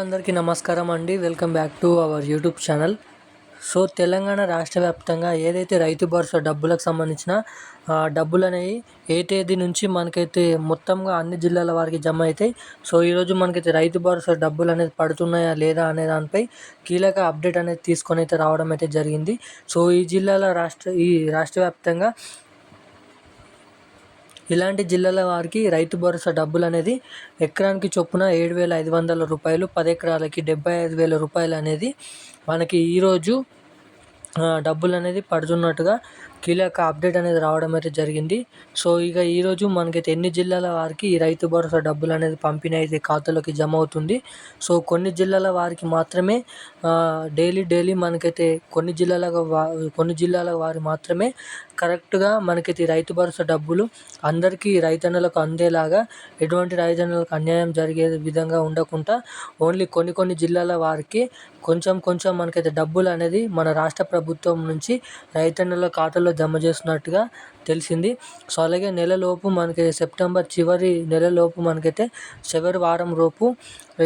అందరికీ నమస్కారం అండి. Welcome back to our YouTube channel. So Telangana రాష్ట్ర వ్యాప్తంగా ఏదైతే రైతు భరోసా డబ్బులకు సంబంధించిన డబ్బులు అనేవి ఏ తేదీ నుంచి మనకైతే మొత్తంగా అన్ని జిల్లాల వారికి జమ అవుతాయి. సో ఈరోజు మనకైతే రైతు భరోసా డబ్బులు అనేది పడుతున్నాయా లేదా అనే దానిపై కీలక అప్డేట్ అనేది తీసుకొని అయితే రావడం అయితే జరిగింది. సో ఈ జిల్లాల రాష్ట్ర ఈ రాష్ట్ర వ్యాప్తంగా ఇలాంటి జిల్లాల వారికి రైతు భరోసా డబ్బులు అనేది ఎకరానికి చొప్పున ఏడు వేల ఐదు వందల రూపాయలు పది ఎకరాలకి డెబ్బై ఐదు వేల రూపాయలు అనేది మనకి ఈరోజు డబ్బులు అనేది పడుతున్నట్టుగా కీలక అప్డేట్ అనేది రావడం అయితే జరిగింది. సో ఇక ఈరోజు మనకైతే ఎన్ని జిల్లాల వారికి ఈ రైతు భరోసా డబ్బులు అనేది పంపిణీ అయితే ఖాతాలోకి జమ అవుతుంది సో కొన్ని జిల్లాల వారికి మాత్రమే డైలీ డైలీ మనకైతే కొన్ని జిల్లాల కొన్ని జిల్లాల వారు మాత్రమే కరెక్ట్గా మనకైతే ఈ రైతు భరోసా డబ్బులు అందరికీ రైతన్నలకు అందేలాగా ఎటువంటి రైతన్నలకు అన్యాయం జరిగే విధంగా ఉండకుండా ఓన్లీ కొన్ని కొన్ని జిల్లాల వారికి కొంచెం కొంచెం మనకైతే డబ్బులు అనేది మన రాష్ట్ర ప్రభుత్వం ప్రభుత్వం నుంచి రైతన్నల ఖాతాలో జమ చేస్తున్నట్టుగా తెలిసింది. సో అలాగే నెలలోపు మనకి సెప్టెంబర్ చివరి నెలలోపు మనకైతే చివరి వారం లోపు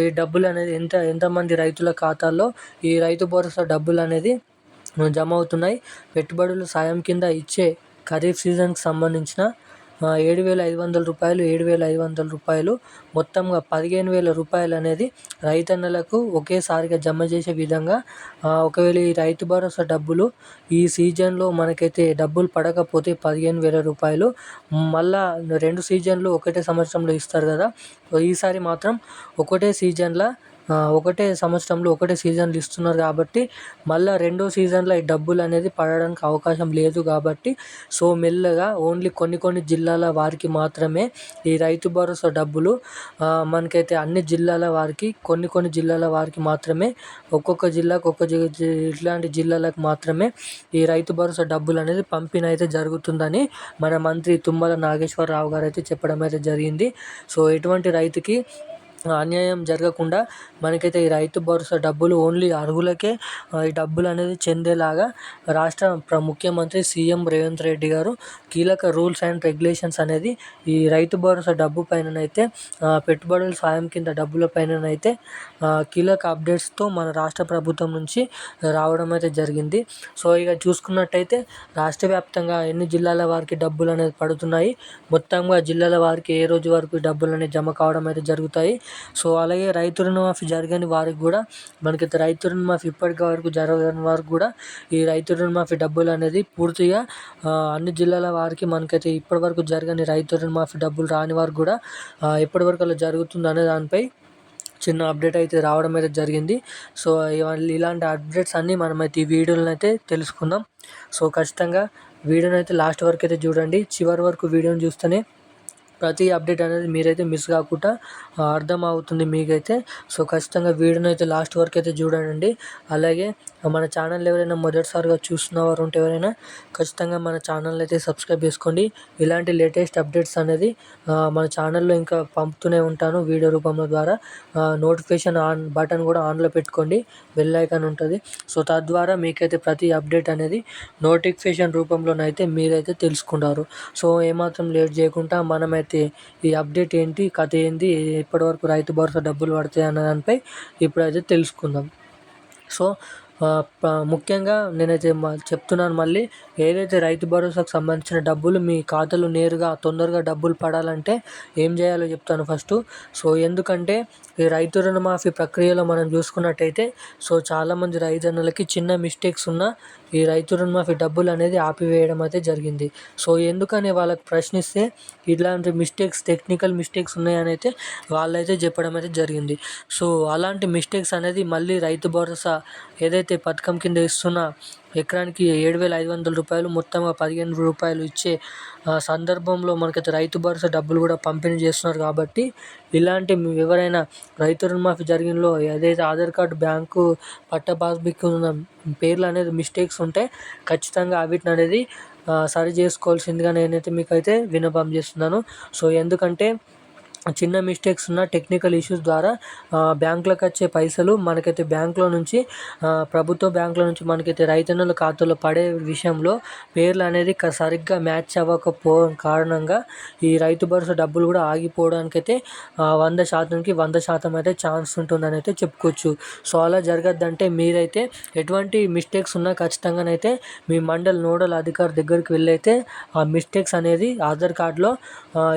ఈ డబ్బులు అనేది ఎంత ఎంతమంది రైతుల ఖాతాల్లో ఈ రైతు భరోసా డబ్బులు అనేది జమ అవుతున్నాయి. పెట్టుబడులు సాయం కింద ఇచ్చే ఖరీఫ్ సీజన్కి సంబంధించిన ఏడు వేల ఐదు వందల రూపాయలు ఏడు వేల ఐదు వందల రూపాయలు. మొత్తంగా పదిహేను వేల రూపాయలు అనేది రైతన్నలకు ఒకేసారిగా జమ చేసే విధంగా ఒకవేళ ఈ రైతు భరోసా డబ్బులు ఈ సీజన్లో మనకైతే డబ్బులు పడకపోతే పదిహేను వేల రూపాయలు. మళ్ళా రెండు సీజన్లు ఒకటే సంవత్సరంలో ఇస్తారు కదా. ఈసారి మాత్రం ఒకటే సీజన్లో ఒకటే సంవత్సరంలో ఒకటే సీజన్లు ఇస్తున్నారు కాబట్టి మళ్ళీ రెండో సీజన్లో ఈ డబ్బులు అనేది పడడానికి అవకాశం లేదు కాబట్టి సో మెల్లగా ఓన్లీ కొన్ని కొన్ని జిల్లాల వారికి మాత్రమే ఈ రైతు భరోసా డబ్బులు మనకైతే అన్ని జిల్లాల వారికి కొన్ని కొన్ని జిల్లాల వారికి మాత్రమే ఒక్కొక్క జిల్లాకు ఒక్క ఇట్లాంటి జిల్లాలకు మాత్రమే ఈ రైతు భరోసా డబ్బులు అనేది పంపిణీ అయితే జరుగుతుందని మన మంత్రి తుమ్మల నాగేశ్వరరావు గారు అయితే చెప్పడం అయితే జరిగింది. సో ఎటువంటి రైతుకి అన్యాయం జరగకుండా మనకైతే ఈ రైతు భరోసా డబ్బులు ఓన్లీ అర్హులకే ఈ డబ్బులు అనేది చెందేలాగా రాష్ట్ర ప్ర ముఖ్యమంత్రి సీఎం రేవంత్ రెడ్డి గారు కీలక రూల్స్ అండ్ రెగ్యులేషన్స్ అనేది ఈ రైతు భరోసా డబ్బు పైననైతే పెట్టుబడుల సాయం కింద డబ్బుల పైననైతే కీలక అప్డేట్స్తో మన రాష్ట్ర ప్రభుత్వం నుంచి రావడం అయితే జరిగింది. సో ఇక చూసుకున్నట్టయితే రాష్ట్ర వ్యాప్తంగా ఎన్ని జిల్లాల వారికి డబ్బులు అనేది పడుతున్నాయి మొత్తంగా జిల్లాల వారికి ఏ రోజు వరకు డబ్బులు అనేది జమ కావడం అయితే జరుగుతాయి సో అలాగే రైతు రుణమాఫీ జరగని వారికి కూడా మనకైతే రైతు రుణమాఫీ ఇప్పటికి వరకు జరగని వారికి కూడా ఈ రైతు రుణమాఫీ డబ్బులు అనేది పూర్తిగా అన్ని జిల్లాల వారికి మనకైతే ఇప్పటి వరకు జరగని రైతు రుణమాఫీ డబ్బులు రాని వారికి కూడా ఎప్పటివరకు అలా జరుగుతుంది అనే దానిపై చిన్న అప్డేట్ అయితే రావడం అయితే జరిగింది. సో ఇలాంటి అప్డేట్స్ అన్నీ మనమైతే ఈ వీడియోలను అయితే తెలుసుకుందాం. సో ఖచ్చితంగా వీడియోని అయితే లాస్ట్ వరకు అయితే చూడండి. చివరి వరకు వీడియోని చూస్తేనే ప్రతి అప్డేట్ అనేది మీరైతే మిస్ కాకుండా అర్థం అవుతుంది మీకైతే. సో ఖచ్చితంగా వీడియోని అయితే లాస్ట్ వరకు అయితే చూడండి. అలాగే మన ఛానల్ ఎవరైనా మొదటిసారిగా చూస్తున్న వారు ఉంటే ఎవరైనా ఖచ్చితంగా మన ఛానల్ అయితే సబ్స్క్రైబ్ చేసుకోండి. ఇలాంటి లేటెస్ట్ అప్డేట్స్ అనేది మన ఛానల్లో ఇంకా పంపుతూనే ఉంటాను వీడియో రూపంలో ద్వారా. నోటిఫికేషన్ ఆన్ బటన్ కూడా ఆన్లో పెట్టుకోండి. బెల్ ఐకాన్ ఉంటుంది. సో తద్వారా మీకైతే ప్రతి అప్డేట్ అనేది నోటిఫికేషన్ రూపంలోనైతే మీరైతే తెలుసుకుంటారు. సో ఏమాత్రం లేట్ చేయకుండా మనమైతే ఈ అప్డేట్ ఏంటి కథ ఏంటి ఇప్పటివరకు రైతు భరోసా డబ్బులు పడతాయి అన్న దానిపై ఇప్పుడైతే తెలుసుకుందాం. సో ముఖ్యంగా నేనైతే మ- చెప్తున్నాను మళ్ళీ ఏదైతే రైతు భరోసాకు సంబంధించిన డబ్బులు మీ ఖాతాలో నేరుగా తొందరగా డబ్బులు పడాలంటే ఏం చేయాలో చెప్తాను ఫస్ట్. సో ఎందుకంటే ఈ రైతు రుణమాఫీ ప్రక్రియలో మనం చూసుకున్నట్టయితే సో చాలామంది రైతన్నలకి చిన్న మిస్టేక్స్ ఉన్న ఈ రైతు రుణమాఫీ డబ్బులు అనేది ఆపివేయడం అయితే జరిగింది. సో ఎందుకని వాళ్ళకి ప్రశ్నిస్తే ఇలాంటి మిస్టేక్స్ టెక్నికల్ మిస్టేక్స్ ఉన్నాయని అయితే వాళ్ళైతే చెప్పడం అయితే జరిగింది. సో అలాంటి మిస్టేక్స్ అనేది మళ్ళీ రైతు భరోసా ఏదైతే పథకం కింద ఇస్తున్న ఎకరానికి ఏడు వేల ఐదు వందల రూపాయలు మొత్తంగా పదిహేను రూపాయలు ఇచ్చే సందర్భంలో మనకైతే రైతు భరోసా డబ్బులు కూడా పంపిణీ చేస్తున్నారు కాబట్టి ఇలాంటి ఎవరైనా రైతు రుణమాఫీ జరిగినలో ఏదైతే Aadhaar card bank patta passbook ఉన్న పేర్లు అనేది మిస్టేక్స్ ఉంటే ఖచ్చితంగా వీటిని అనేది సరి చేసుకోవాల్సిందిగా నేనైతే మీకైతే విన్నపం చేస్తున్నాను. సో ఎందుకంటే చిన్న మిస్టేక్స్ ఉన్న టెక్నికల్ ఇష్యూస్ ద్వారా బ్యాంకులకు వచ్చే పైసలు మనకైతే బ్యాంకులో నుంచి ప్రభుత్వ బ్యాంకులో నుంచి మనకైతే రైతన్నుల ఖాతాలో పడే విషయంలో పేర్లు అనేది సరిగ్గా మ్యాచ్ అవ్వకపోవడం కారణంగా ఈ రైతు భరోసా డబ్బులు కూడా ఆగిపోవడానికి అయితే వంద శాతంకి వంద శాతం అయితే ఛాన్స్ ఉంటుందని అయితే చెప్పుకోవచ్చు. సో అలా జరగద్దంటే మీరైతే ఎటువంటి మిస్టేక్స్ ఉన్నా ఖచ్చితంగానైతే మీ మండల్ నోడల్ అధికారి దగ్గరికి వెళ్ళైతే ఆ మిస్టేక్స్ అనేది ఆధార్ కార్డులో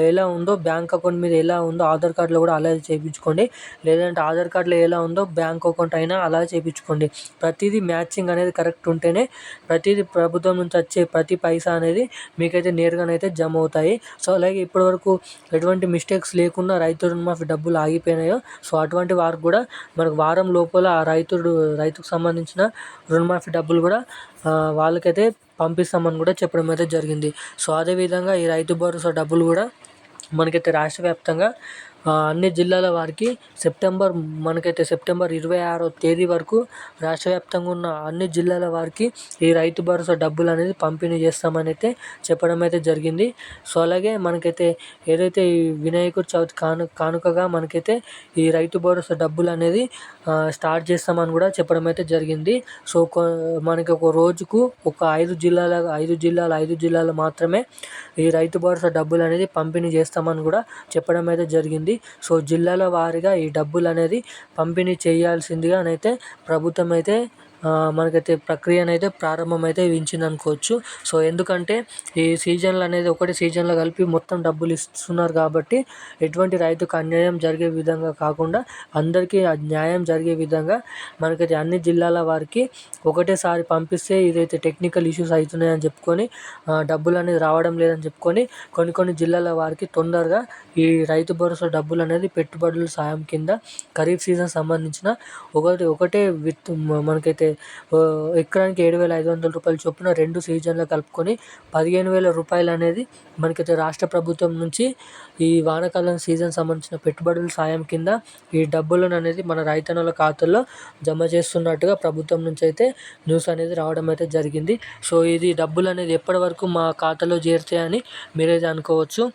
ఎలా ఉందో బ్యాంక్ అకౌంట్ మీద ఎలా ఎలా ఉందో ఆధార్ కార్డులో కూడా అలాగే చేయించుకోండి. లేదంటే ఆధార్ కార్డులో ఎలా ఉందో బ్యాంక్ అకౌంట్ అయినా అలా చేయించుకోండి. ప్రతిదీ మ్యాచింగ్ అనేది కరెక్ట్ ఉంటేనే ప్రతిదీ ప్రభుత్వం నుంచి వచ్చే ప్రతి పైసా అనేది మీకైతే నేరుగానైతే జమ అవుతాయి. సో అలాగే ఇప్పటివరకు ఎటువంటి మిస్టేక్స్ లేకుండా రైతు రుణమాఫీ డబ్బులు ఆగిపోయినాయో సో అటువంటి వారికి కూడా మనకు వారం లోపల ఆ రైతుడు రైతుకు సంబంధించిన రుణమాఫీ డబ్బులు కూడా వాళ్ళకైతే పంపిస్తామని కూడా చెప్పడం అయితే జరిగింది. సో అదేవిధంగా ఈ రైతు భరోసా డబ్బులు కూడా మనకైతే రాష్ట్ర వ్యాప్తంగా అన్ని జిల్లాల వారికి సెప్టెంబర్ మనకైతే సెప్టెంబర్ ఇరవై ఆరో తేదీ వరకు రాష్ట్ర వ్యాప్తంగా ఉన్న అన్ని జిల్లాల వారికి ఈ రైతు భరోసా డబ్బులు అనేది పంపిణీ చేస్తామని అయితే చెప్పడం అయితే జరిగింది. సో అలాగే మనకైతే ఏదైతే ఈ వినాయకుడి చవితి కాను కానుకగా మనకైతే ఈ రైతు భరోసా డబ్బులు అనేది స్టార్ట్ చేస్తామని కూడా చెప్పడం అయితే జరిగింది. సో మనకి ఒక రోజుకు ఒక ఐదు జిల్లాల ఐదు జిల్లాల ఐదు జిల్లాలు మాత్రమే ఈ రైతు భరోసా డబ్బులు అనేది పంపిణీ చేస్తామని కూడా చెప్పడం అయితే జరిగింది. సో జిల్లాల వారీగా ఈ డబ్బులు అనేది పంపిణీ చేయాల్సిందిగానైతే ప్రభుత్వం అయితే మనకైతే ప్రక్రియనైతే ప్రారంభమైతే ఇచ్చింది అనుకోవచ్చు సో ఎందుకంటే ఈ సీజన్లు అనేది ఒకటి సీజన్లో కలిపి మొత్తం డబ్బులు ఇస్తున్నారు కాబట్టి ఎటువంటి రైతుకు అన్యాయం జరిగే విధంగా కాకుండా అందరికీ న్యాయం జరిగే విధంగా మనకైతే అన్ని జిల్లాల వారికి ఒకటేసారి పంపిస్తే ఇదైతే టెక్నికల్ ఇష్యూస్ అవుతున్నాయని చెప్పుకొని డబ్బులు అనేది రావడం లేదని చెప్పుకొని కొన్ని కొన్ని జిల్లాల వారికి తొందరగా ఈ రైతు భరోసా డబ్బులు అనేది పెట్టుబడుల సాయం కింద ఖరీఫ్ సీజన్ సంబంధించిన ఒకటి ఒకటే విత్ మనకైతే ఎకరానికి ఏడు వేల ఐదు వందల రూపాయల చొప్పున రెండు సీజన్లు కలుపుకొని పదిహేను వేల రూపాయలు అనేది మనకైతే రాష్ట్ర ప్రభుత్వం నుంచి ఈ వానాకాలం సీజన్ సంబంధించిన పెట్టుబడుల సాయం కింద ఈ డబ్బులను అనేది మన రైతన్నుల ఖాతాల్లో జమ చేస్తున్నట్టుగా ప్రభుత్వం నుంచి అయితే న్యూస్ అనేది రావడం అయితే జరిగింది. సో ఇది డబ్బులు అనేది ఎప్పటి వరకు మా ఖాతాలో చేరుతాయని మీరైతే అనుకోవచ్చు.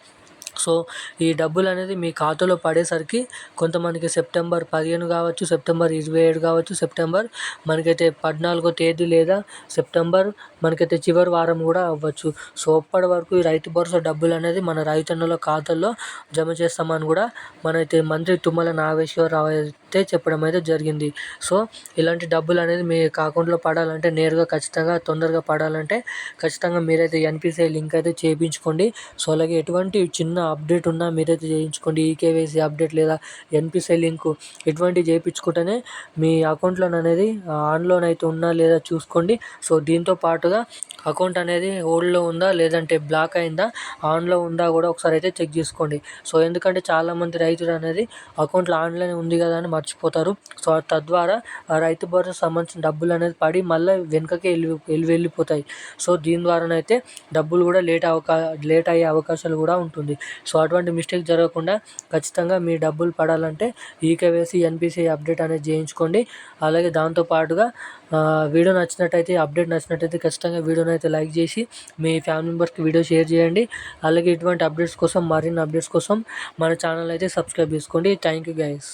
సో ఈ డబ్బులు అనేది మీ ఖాతాలో పడేసరికి కొంతమందికి సెప్టెంబర్ పదిహేను కావచ్చు సెప్టెంబర్ ఇరవై ఏడు కావచ్చు సెప్టెంబర్ మనకైతే పద్నాలుగో తేదీ లేదా సెప్టెంబర్ మనకైతే చివరి వారం కూడా అవ్వచ్చు. సో అప్పటి వరకు ఈ రైతు భరోసా డబ్బులు అనేది మన రైతన్నుల ఖాతాల్లో జమ చేస్తామని కూడా మనైతే మంత్రి తుమ్మల నాగేశ్వరరావు అయితే చెప్పడం అయితే జరిగింది. సో ఇలాంటి డబ్బులు అనేది మీ అకౌంట్లో పడాలంటే నేరుగా ఖచ్చితంగా తొందరగా పడాలంటే ఖచ్చితంగా మీరైతే ఎన్పిసిఐ లింక్ అయితే చేయించుకోండి. సో అలాగే ఎటువంటి చిన్న అప్డేట్ ఉన్నా మీరైతే చేయించుకోండి. ఈకేవైసీ అప్డేట్ లేదా ఎన్పిసిఐ లింకు ఎటువంటి చేయించుకుంటేనే మీ అకౌంట్లో అనేది ఆన్లోన్ అయితే ఉన్నా లేదా చూసుకోండి. సో దీంతో పాటు పాటుగా అకౌంట్ అనేది హోల్డ్లో ఉందా? లేదంటే బ్లాక్ అయిందా? ఆన్లో ఉందా కూడా ఒకసారి అయితే చెక్ చేసుకోండి. సో ఎందుకంటే చాలామంది రైతులు అనేది అకౌంట్లో ఆన్లైన్ ఉంది కదా అని మర్చిపోతారు. సో తద్వారా రైతు భరోసా సంబంధించిన డబ్బులు అనేది పడి మళ్ళీ వెనుకకి వెళ్ళి వెళ్ళి వెళ్ళిపోతాయి. సో దీని ద్వారానైతే డబ్బులు కూడా లేట్ అవకా లేట్ అయ్యే అవకాశాలు కూడా ఉంటుంది. సో అటువంటి మిస్టేక్ జరగకుండా ఖచ్చితంగా మీ డబ్బులు పడాలంటే ఈకేవైసీ ఎన్పిసి అప్డేట్ అనేది చేయించుకోండి. అలాగే దాంతోపాటుగా వీడియో నచ్చినట్టయితే అప్డేట్ నచ్చినట్టయితే ఖచ్చితంగా వీడియోని అయితే లైక్ చేసి మీ ఫ్యామిలీ మెంబర్స్కి వీడియో షేర్ చేయండి. అలాగే ఇటువంటి అప్డేట్స్ కోసం మరిన్ని అప్డేట్స్ కోసం మన ఛానల్ అయితే సబ్స్క్రైబ్ చేసుకోండి. Thank you guys